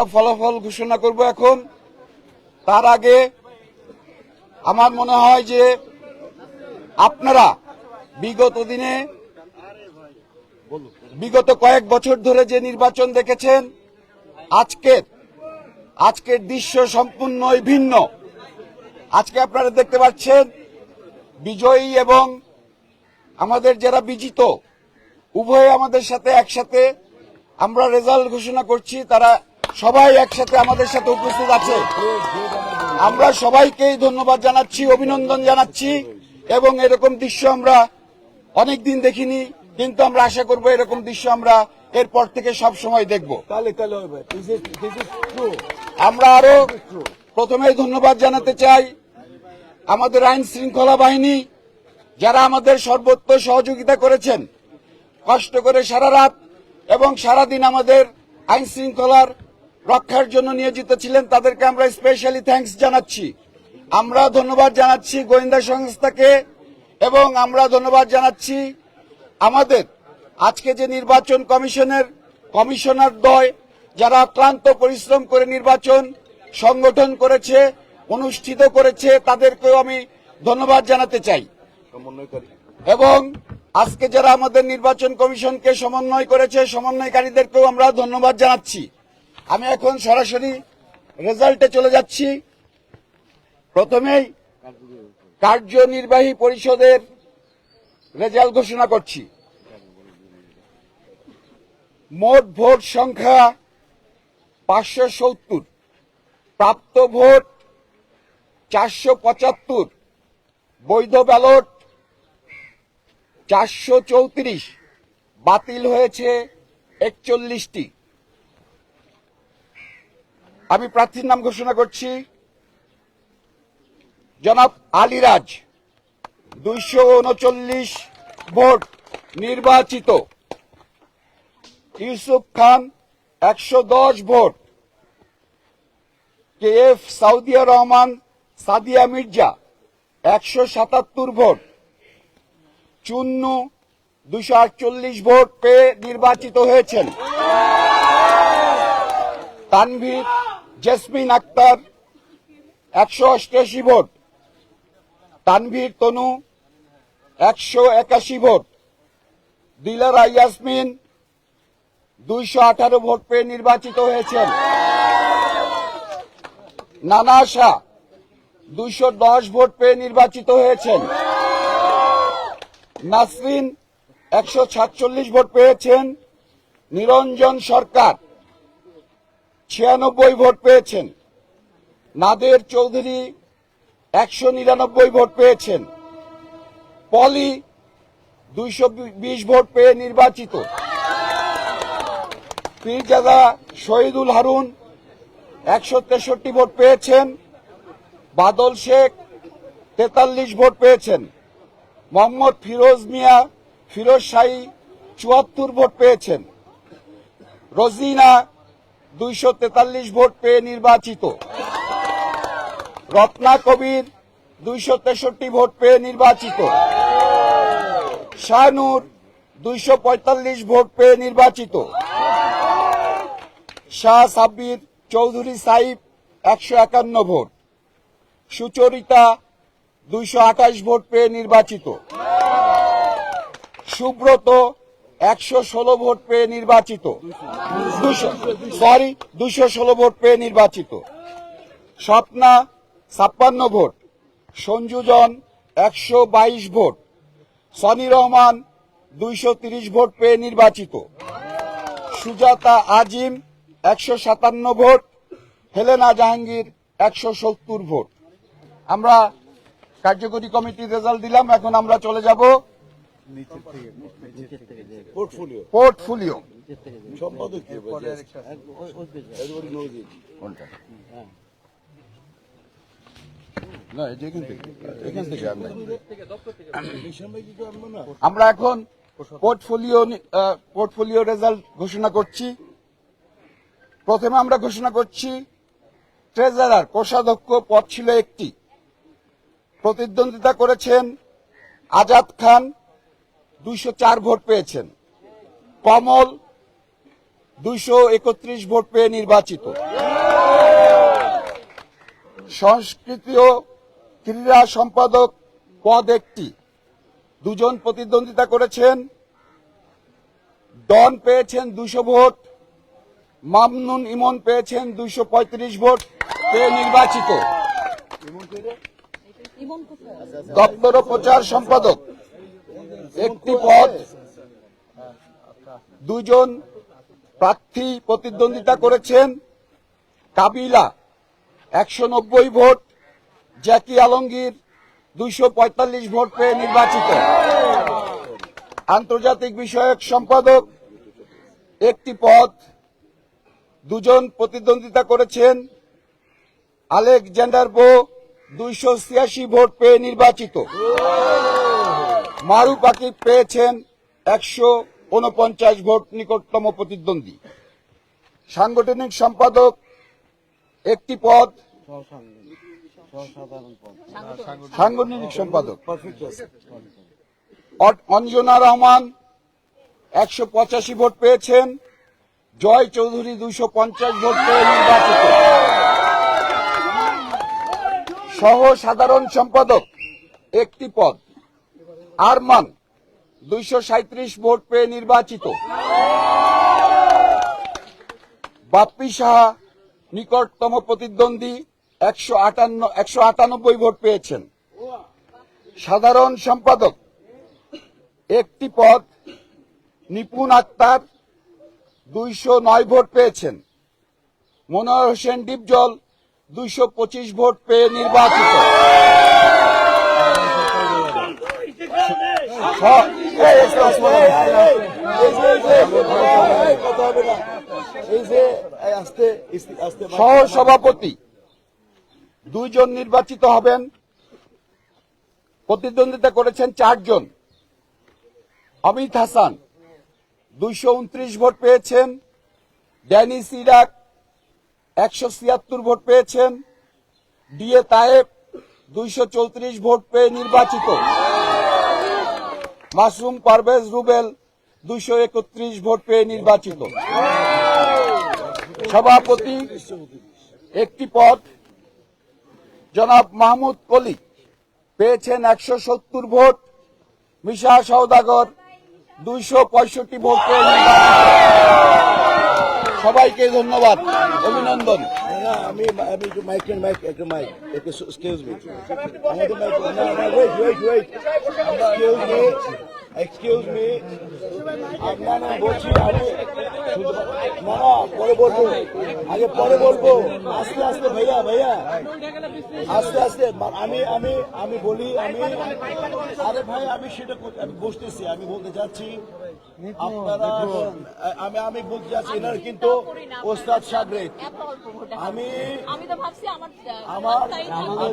ফলাফল ঘোষণা করব এখন। তার আগে আমার মনে হয় যে আপনারা বিগত দিনে, বিগত কয়েক বছর ধরে যে নির্বাচন দেখেছেন, আজকের আজকের দৃশ্য সম্পূর্ণই ভিন্ন। আজকে আপনারা দেখতে পাচ্ছেন, বিজয়ী এবং আমাদের যারা বিজিত, উভয়ে আমাদের সাথে একসাথে আমরা রেজাল্ট ঘোষণা করছি। তারা সবাই একসাথে আমাদের সাথে উপস্থিত আছে। আমরা সবাইকেই ধন্যবাদ জানাচ্ছি অভিনন্দন জানাচ্ছি এবং এরকম দৃশ্য আমরা অনেক দিন দেখিনি কিন্তু আমরা আশা করব এরকম দৃশ্য আমরা এরপর থেকে সব সময় দেখব। আমরা আরও প্রথমে ধন্যবাদ জানাতে চাই আমাদের আইন শৃঙ্খলা বাহিনী যারা আমাদের সর্বত্র সহযোগিতা করেছেন। কষ্ট করে সারা রাত এবং সারা দিন আমাদের আইন শৃঙ্খলার রক্ষার জন্য নিয়োজিত ছিলেন, তাদেরকে আমরা স্পেশালি থ্যাঙ্কস জানাচ্ছি। আমরা ধন্যবাদ জানাচ্ছি গোয়েন্দা সংস্থাকে এবং আমরা ধন্যবাদ জানাচ্ছি আমাদের আজকে যে নির্বাচন কমিশনের কমিশনার দয়, যারা ক্লান্ত পরিশ্রম করে নির্বাচন সংগঠন করেছে, অনুষ্ঠিত করেছে, তাদেরকেও আমি ধন্যবাদ জানাতে চাই। এবং আজকে যারা আমাদের নির্বাচন কমিশনকে সমন্বয় করেছে, সমন্বয়কারীদেরকেও আমরা ধন্যবাদ জানাচ্ছি। আমি এখন সরাসরি রেজাল্টে চলে যাচ্ছি। প্রথমেই কার্যনির্বাহী পরিষদের রেজাল্ট ঘোষণা করছি। মোট ভোট সংখ্যা পাঁচশো সত্তর, প্রাপ্ত ভোট চারশো পঁচাত্তর, বৈধ ব্যালট চারশো চৌত্রিশ, বাতিল হয়েছে একচল্লিশটি। আমি প্রার্থীর নাম ঘোষণা করছি। জনাব আলিরাজ, দুইশো উনচল্লিশ ভোট নির্বাচিত। ইউসুফ খান, একশো দশ vote. K F Saudia Rahman, Sadia Mirza, একশো সাতাত্তর ভোট। চুন্নু দুশো আটচল্লিশ ভোট পেয়ে নির্বাচিত হয়েছেন। তানভীর জেসমিন আক্তার, একশো অষ্টাশি ভোট। তানভীর তনু, একশো একাশি ভোট। দিলারা ইয়াসমিন, দুইশো আঠারো ভোট পেয়ে নির্বাচিত হয়েছেন। নানা শাহ দুইশো দশ ভোট পেয়ে নির্বাচিত হয়েছেন। নাসরিন, একশো সাতচল্লিশ ভোট পেয়েছেন। নিরঞ্জন সরকার ছিয়ানব্বই ভোট পেয়েছেন। নাদের চৌধুরী একশো নিরানব্বই ভোট পেয়েছেন। পলি দুইশো বিশ ভোট পেয়ে নির্বাচিত। পীরজাদা শহীদুল হারুন একশো তেষট্টি ভোট পেয়েছেন। বাদল শেখ তেতাল্লিশ ভোট পেয়েছেন। মোহাম্মদ ফিরোজ মিয়া, ফিরোজ শাহী চুয়াত্তর ভোট পেয়েছেন। রোজিনা দুইশো তেতাল্লিশ ভোট পেয়ে নির্বাচিত। রত্না কবির দুইশো তেষট্টি ভোট পেয়ে নির্বাচিত। শাহনুর দুইশো পঁয়তাল্লিশ ভোট পেয়ে নির্বাচিত। শাহ সাব্বির চৌধুরী সাহিব একশো একান্ন ভোট। সুচরিতা দুইশো আঠাশ ভোট পেয়ে নির্বাচিত। সুব্রত একশো ষোলো ভোট পেয়ে নির্বাচিত। দুশো সরি দুশো ষোলো ভোট পেয়ে নির্বাচিত। স্বপ্না, ছাপ্পান্ন ভোট। সঞ্জুজন, একশো বাইশ ভোট। সনি রহমান, দুইশো তিরিশ ভোট পেয়ে নির্বাচিত। সুজাতা আজিম, একশো সাতান্ন ভোট। হেলেনা জাহাঙ্গীর, একশো সত্তর ভোট। আমরা কার্যকরী কমিটির রেজাল্ট দিলাম, এখন আমরা চলে যাব পোর্টফোলিও পোর্টফোলিও কোনটা? না এখান থেকে। এখান থেকে কি করব না? আমরা এখন পোর্টফোলিও পোর্টফোলিও রেজাল্ট ঘোষণা করছি। প্রথমে আমরা ঘোষণা করছি ট্রেজারার কোষাধ্যক্ষ পদ ছিল একটি। প্রতিদ্বন্দ্বিতা করেছেন আজাদ খান। দুইশো চার ভোট পেয়েছেন। কমল দুইশো একত্রিশ ভোট পেয়ে নির্বাচিত। সংস্কৃতি ও ক্রীড়া সম্পাদক পদ একটি। দুজন প্রতিদ্বন্দ্বিতা করেছেন। ডন পেয়েছেন দুশো ভোট। মামনুন ইমন পেয়েছেন দুইশো পঁয়ত্রিশ ভোট পেয়ে নির্বাচিত। দপ্তর ও প্রচার সম্পাদক একটি পদ দুজন প্রার্থী প্রতিদ্বন্দ্বিতা করেছেন, কাবিলা, একশো নব্বই ভোট, জ্যাকি আলমগীর, দুইশো পঁয়তাল্লিশ ভোট পেয়ে নির্বাচিত। আন্তর্জাতিক বিষয়ক সম্পাদক, একটি পদ, দুজন প্রতিদ্বন্দ্বিতা করেছেন, আলেকজান্ডার বো, দুইশো ছিয়াশি ভোট পেয়ে নির্বাচিত। মারু পাখি পেয়েছেন একশো উনপঞ্চাশ ভোট নিকটতম প্রতিদ্বন্দ্বী। সাংগঠনিক সম্পাদক একটি পদ। সাংগঠনিক সম্পাদক। অঞ্জনা রহমান একশো পঁচাশি ভোট পেয়েছেন। জয় চৌধুরী দুইশো পঞ্চাশ ভোট পেয়ে নির্বাচিত। সহ সাধারণ সম্পাদক একটি পদ। আরমান দুইশো ভোট পেয়ে নির্বাচিত। বাপ্পি সাহা নিকটতম প্রতিদ্বন্দ্বী একশো আটান্ন, একশো আটানব্বই ভোট পেয়েছেন। সাধারণ সম্পাদক একটি পদ নিপুণ আক্তার দুইশো নয় ভোট পেয়েছেন। মনোহর হোসেন ডিপজল দুইশো পঁচিশ ভোট পেয়ে নির্বাচিত। আস্তে সহসভাপতি, দুইজন নির্বাচিত হবেন, প্রতিদ্বন্দ্বিতা করেছেন চারজন। অমিত হাসান, দুইশো উনত্রিশ ভোট পেয়েছেন। ড্যানিস ইরাক একশো ছিয়াত্তর ভোট পেয়েছেন। ডিএ তায়েব, দুইশো চৌত্রিশ ভোট পেয়ে নির্বাচিত। মাসরুম পারভেজ রুবেল দুইশো একত্রিশ ভোট পেয়ে নির্বাচিত। সভাপতি একটি পদ জনাব মাহমুদ কলি পেয়েছেন একশো সত্তর ভোট। মিশা সৌদাগর দুইশো পঁয়ষট্টি ভোট পেয়ে সবাইকে ধন্যবাদ, অভিনন্দন। না, আমি আমি একটু মাইক মাইক একটু মাইক একটু এক্সকিউজ মি আমাদের মাইক না না wait wait wait excuse me excuse me না না বলছি আমি না পরে বলব। আগে পরে বলব। আস্তে আস্তে ভাইয়া ভাইয়া। আস্তে আস্তে আমি আমি আমি বলি আমি আরে ভাই আমি সেটা আমি বুঝতেছি আমি বলতে চাচ্ছি আপনারা আমি আমি বলতে চাচ্ছি এনার কিন্তু ওস্তাদ সাগরে। এত অল্প ভোটে আমি আমি তো ভাবছি আমার- আমার